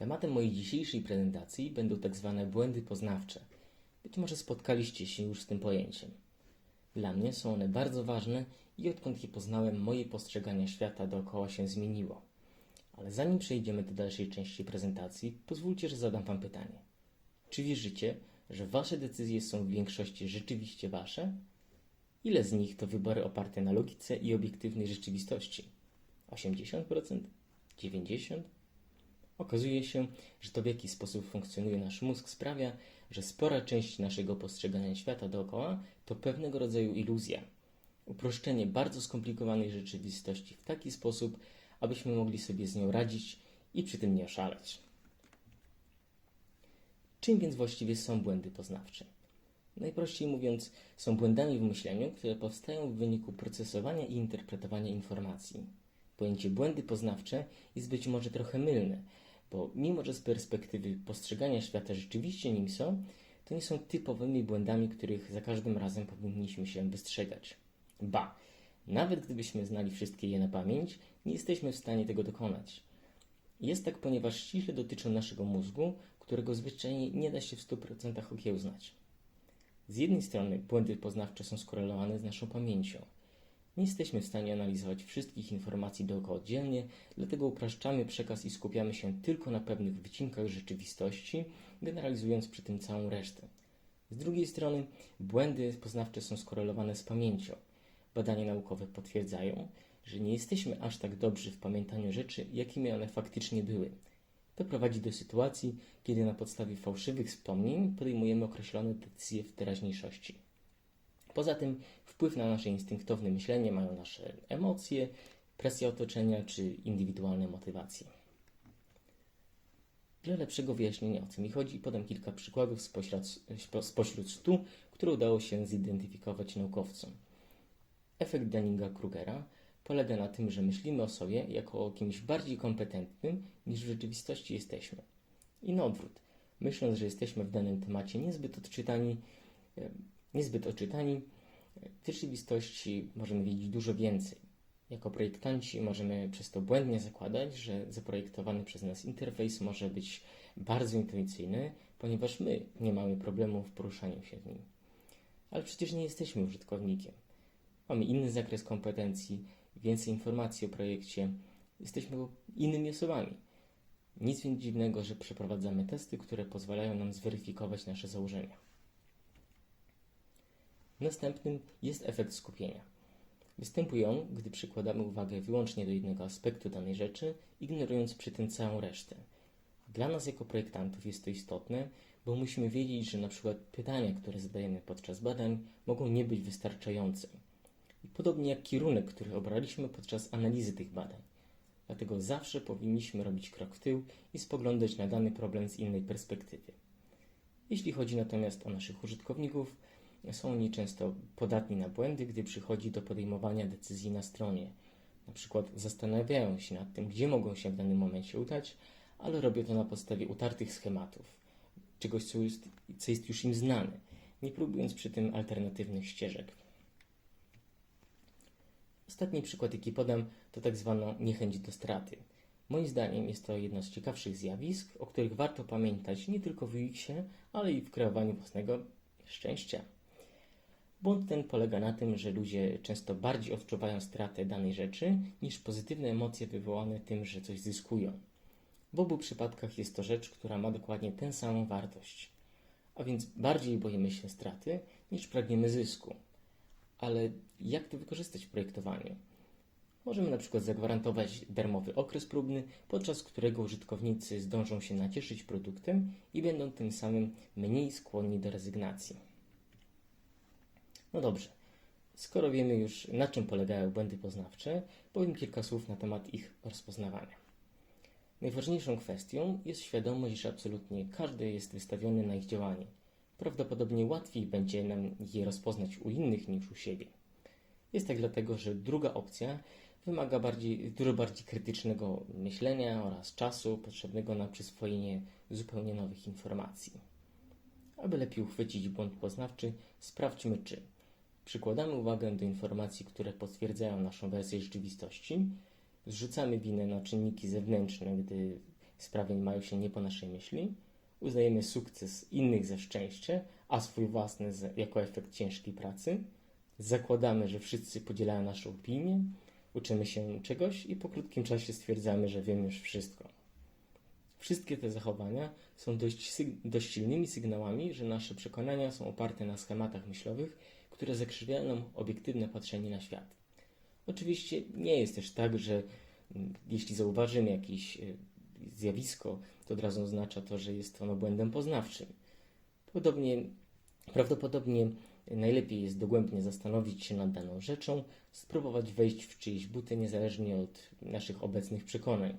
Tematem mojej dzisiejszej prezentacji będą tak zwane błędy poznawcze. Być może spotkaliście się już z tym pojęciem. Dla mnie są one bardzo ważne i odkąd je poznałem, moje postrzeganie świata dookoła się zmieniło. Ale zanim przejdziemy do dalszej części prezentacji, pozwólcie, że zadam Wam pytanie. Czy wierzycie, że Wasze decyzje są w większości rzeczywiście Wasze? Ile z nich to wybory oparte na logice i obiektywnej rzeczywistości? 80%? 90%? Okazuje się, że to w jaki sposób funkcjonuje nasz mózg sprawia, że spora część naszego postrzegania świata dookoła to pewnego rodzaju iluzja. Uproszczenie bardzo skomplikowanej rzeczywistości w taki sposób, abyśmy mogli sobie z nią radzić i przy tym nie oszaleć. Czym więc właściwie są błędy poznawcze? Najprościej mówiąc, są błędami w myśleniu, które powstają w wyniku procesowania i interpretowania informacji. Pojęcie błędy poznawcze jest być może trochę mylne, bo mimo że z perspektywy postrzegania świata rzeczywiście nim są, to nie są typowymi błędami, których za każdym razem powinniśmy się wystrzegać. Ba, nawet gdybyśmy znali wszystkie je na pamięć, nie jesteśmy w stanie tego dokonać. Jest tak, ponieważ ściśle dotyczą naszego mózgu, którego zwyczajnie nie da się w 100% okiełznać. Z jednej strony błędy poznawcze są skorelowane z naszą pamięcią. Nie jesteśmy w stanie analizować wszystkich informacji dookoła oddzielnie, dlatego upraszczamy przekaz i skupiamy się tylko na pewnych wycinkach rzeczywistości, generalizując przy tym całą resztę. Z drugiej strony błędy poznawcze są skorelowane z pamięcią. Badania naukowe potwierdzają, że nie jesteśmy aż tak dobrzy w pamiętaniu rzeczy, jakimi one faktycznie były. To prowadzi do sytuacji, kiedy na podstawie fałszywych wspomnień podejmujemy określone decyzje w teraźniejszości. Poza tym wpływ na nasze instynktowne myślenie mają nasze emocje, presja otoczenia czy indywidualne motywacje. Dla lepszego wyjaśnienia o co mi chodzi, podam kilka przykładów spośród, spośród stu, które udało się zidentyfikować naukowcom. Efekt Dunninga-Krugera polega na tym, że myślimy o sobie jako o kimś bardziej kompetentnym niż w rzeczywistości jesteśmy. I na odwrót. Myśląc, że jesteśmy w danym temacie niezbyt odczytani, niezbyt oczytani, w rzeczywistości możemy wiedzieć dużo więcej. Jako projektanci możemy przez to błędnie zakładać, że zaprojektowany przez nas interfejs może być bardzo intuicyjny, ponieważ my nie mamy problemu w poruszaniu się w nim. Ale przecież nie jesteśmy użytkownikiem. Mamy inny zakres kompetencji, więcej informacji o projekcie, jesteśmy innymi osobami. Nic więc dziwnego, że przeprowadzamy testy, które pozwalają nam zweryfikować nasze założenia. Następnym jest efekt skupienia. Występuje on, gdy przykładamy uwagę wyłącznie do jednego aspektu danej rzeczy, ignorując przy tym całą resztę. Dla nas jako projektantów jest to istotne, bo musimy wiedzieć, że na przykład pytania, które zadajemy podczas badań, mogą nie być wystarczające. I podobnie jak kierunek, który obraliśmy podczas analizy tych badań. Dlatego zawsze powinniśmy robić krok w tył i spoglądać na dany problem z innej perspektywy. Jeśli chodzi natomiast o naszych użytkowników, są oni często podatni na błędy, gdy przychodzi do podejmowania decyzji na stronie. Na przykład zastanawiają się nad tym, gdzie mogą się w danym momencie udać, ale robią to na podstawie utartych schematów, czegoś, co jest, co jest już im znane, nie próbując przy tym alternatywnych ścieżek. Ostatni przykład, jaki podam, to tak zwana niechęć do straty. Moim zdaniem jest to jedno z ciekawszych zjawisk, o których warto pamiętać nie tylko w UX-ie, ale i w kreowaniu własnego szczęścia. Błąd ten polega na tym, że ludzie często bardziej odczuwają stratę danej rzeczy niż pozytywne emocje wywołane tym, że coś zyskują. W obu przypadkach jest to rzecz, która ma dokładnie tę samą wartość. A więc bardziej boimy się straty niż pragniemy zysku. Ale jak to wykorzystać w projektowaniu? Możemy na przykład zagwarantować darmowy okres próbny, podczas którego użytkownicy zdążą się nacieszyć produktem i będą tym samym mniej skłonni do rezygnacji. No dobrze, skoro wiemy już na czym polegają błędy poznawcze, powiem kilka słów na temat ich rozpoznawania. Najważniejszą kwestią jest świadomość, że absolutnie każdy jest wystawiony na ich działanie. Prawdopodobnie łatwiej będzie nam je rozpoznać u innych niż u siebie. Jest tak dlatego, że druga opcja wymaga bardziej, dużo bardziej krytycznego myślenia oraz czasu potrzebnego na przyswojenie zupełnie nowych informacji. Aby lepiej uchwycić błąd poznawczy, sprawdźmy, czy przykładamy uwagę do informacji, które potwierdzają naszą wersję rzeczywistości, zrzucamy winę na czynniki zewnętrzne, gdy sprawy mają się nie po naszej myśli, uznajemy sukces innych za szczęście, a swój własny jako efekt ciężkiej pracy, zakładamy, że wszyscy podzielają naszą opinię, uczymy się czegoś i po krótkim czasie stwierdzamy, że wiemy już wszystko. Wszystkie te zachowania są dość, dość silnymi sygnałami, że nasze przekonania są oparte na schematach myślowych, które zakrzywiają nam obiektywne patrzenie na świat. Oczywiście nie jest też tak, że mm, jeśli zauważymy jakieś e, zjawisko, to od razu oznacza to, że jest ono błędem poznawczym. Podobnie, prawdopodobnie najlepiej jest dogłębnie zastanowić się nad daną rzeczą, spróbować wejść w czyjeś buty niezależnie od naszych obecnych przekonań.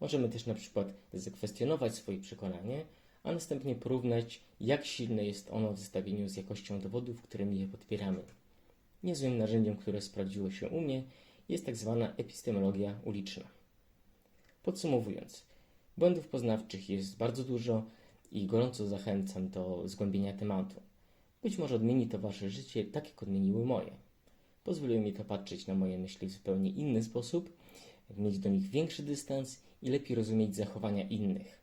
Możemy też na przykład zakwestionować swoje przekonanie, a następnie porównać, jak silne jest ono w zestawieniu z jakością dowodów, którymi je podpieramy. Niezłym narzędziem, które sprawdziło się u mnie, jest tak zwana epistemologia uliczna. Podsumowując, błędów poznawczych jest bardzo dużo i gorąco zachęcam do zgłębienia tematu. Być może odmieni to Wasze życie tak, jak odmieniły moje. Pozwoliło mi to patrzeć na moje myśli w zupełnie inny sposób, mieć do nich większy dystans i lepiej rozumieć zachowania innych.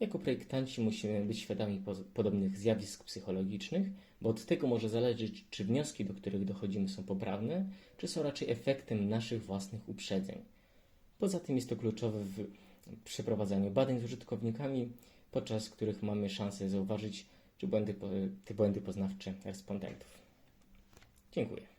Jako projektanci musimy być świadomi podobnych zjawisk psychologicznych, bo od tego może zależeć, czy wnioski, do których dochodzimy, są poprawne, czy są raczej efektem naszych własnych uprzedzeń. Poza tym jest to kluczowe w przeprowadzaniu badań z użytkownikami, podczas których mamy szansę zauważyć czy błędy, te błędy poznawcze respondentów. Dziękuję.